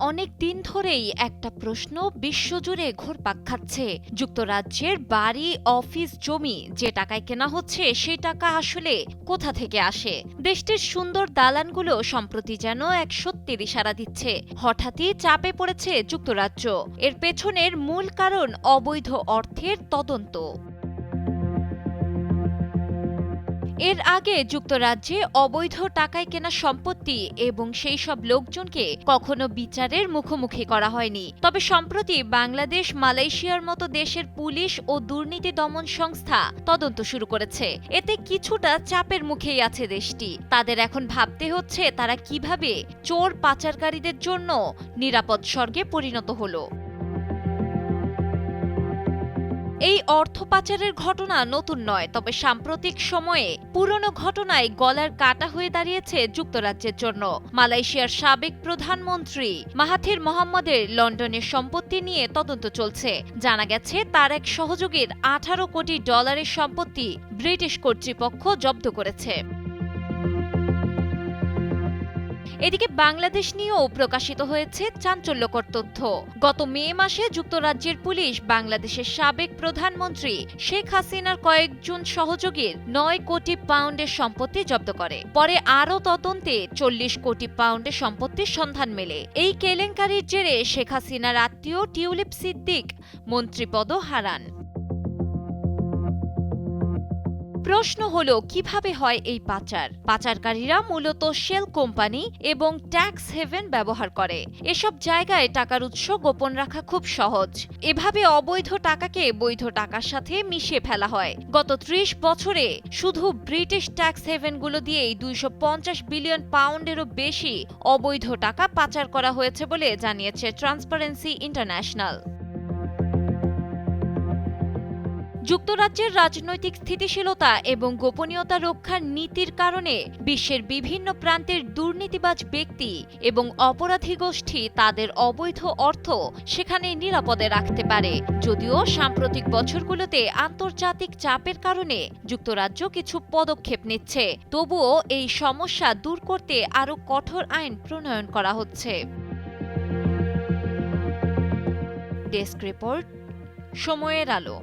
অনেক দিন ধরেই একটা প্রশ্ন বিশ্বজুড়ে ঘুরপাক খাচ্ছে। যুক্তরাজ্যের বাড়ি, অফিস, জমি যে টাকায় কেনা হচ্ছে সেই টাকা আসলে কোথা থেকে আসে? দেশটির সুন্দর দালানগুলো সম্প্রতি যেন এক সত্যের ইশারা দিচ্ছে। হঠাৎই চাপে পড়েছে যুক্তরাজ্য। এর পেছনের মূল কারণ অবৈধ অর্থের তদন্ত। এর আগে যুক্তরাজ্যে অবৈধ টাকায় কেনা সম্পত্তি এবং সেই সব লোকজনকে কখনো বিচারের মুখোমুখি করা হয়নি। তবে সম্প্রতি বাংলাদেশ, মালয়েশিয়ার মতো দেশের পুলিশ ও দুর্নীতি দমন সংস্থা তদন্ত শুরু করেছে। এতে কিছুটা চাপের মুখেই আছে দেশটি। তাদের এখন ভাবতে হচ্ছে তারা কীভাবে চোর পাচারকারীদের জন্য নিরাপদ স্বর্গে পরিণত হলো। এই অর্থ পাচারের ঘটনা নতুন নয়, তবে সাম্প্রতিক সময়ে পুরনো ঘটনায় গলার কাটা হয়ে দাঁড়িয়েছে যুক্তরাজ্যের জন্য। মালয়েশিয়ার সাবেক প্রধানমন্ত্রী মাহাথির মোহাম্মদের লন্ডনের সম্পত্তি নিয়ে তদন্ত চলছে। জানা গেছে, তার এক সহযোগীর আঠারো কোটি ডলারের সম্পত্তি ব্রিটিশ কর্তৃপক্ষ জব্দ করেছে। এদিকে বাংলাদেশ নিয়েও প্রকাশিত হয়েছে চাঞ্চল্যকর তথ্য। গত মে মাসে যুক্তরাজ্যের পুলিশ বাংলাদেশের সাবেক প্রধানমন্ত্রী শেখ হাসিনার কয়েকজন সহযোগীর নয় কোটি পাউন্ডের সম্পত্তি জব্দ করে। পরে আরও তদন্তে চল্লিশ কোটি পাউন্ডের সম্পত্তির সন্ধান মেলে। এই কেলেঙ্কারির জেরে শেখ হাসিনার আত্মীয় টিউলিপ সিদ্দিক মন্ত্রীপদ হারান। প্রশ্ন হলো, কীভাবে হয় এই পাচার? পাচারকারীরা মূলত শেল কোম্পানি এবং ট্যাক্স হেভেন ব্যবহার করে। এসব জায়গায় টাকার উৎস গোপন রাখা খুব সহজ। এভাবে অবৈধ টাকাকে বৈধ টাকার সাথে মিশিয়ে ফেলা হয়। গত ত্রিশ বছরে শুধু ব্রিটিশ ট্যাক্স হেভেনগুলো দিয়েই দুইশ পঞ্চাশ বিলিয়ন পাউন্ডেরও বেশি অবৈধ টাকা পাচার করা হয়েছে বলে জানিয়েছে ট্রান্সপারেন্সি ইন্টারন্যাশনাল। যুক্তরাজ্যের রাজনৈতিক স্থিতিশীলতা এবং গোপনীয়তা রক্ষার নীতির কারণে বিশ্বের বিভিন্ন প্রান্তের দুর্নীতিবাজ ব্যক্তি এবং অপরাধী গোষ্ঠী তাদের অবৈধ অর্থ সেখানে নিরাপদে রাখতে পারে। যদিও সাম্প্রতিক বছরগুলোতে আন্তর্জাতিক চাপের কারণে যুক্তরাজ্য কিছু পদক্ষেপ নিচ্ছে, তবুও এই সমস্যা দূর করতে আরও কঠোর আইন প্রণয়ন করা হচ্ছে। ডেস্ক রিপোর্ট, সময়ের আলো।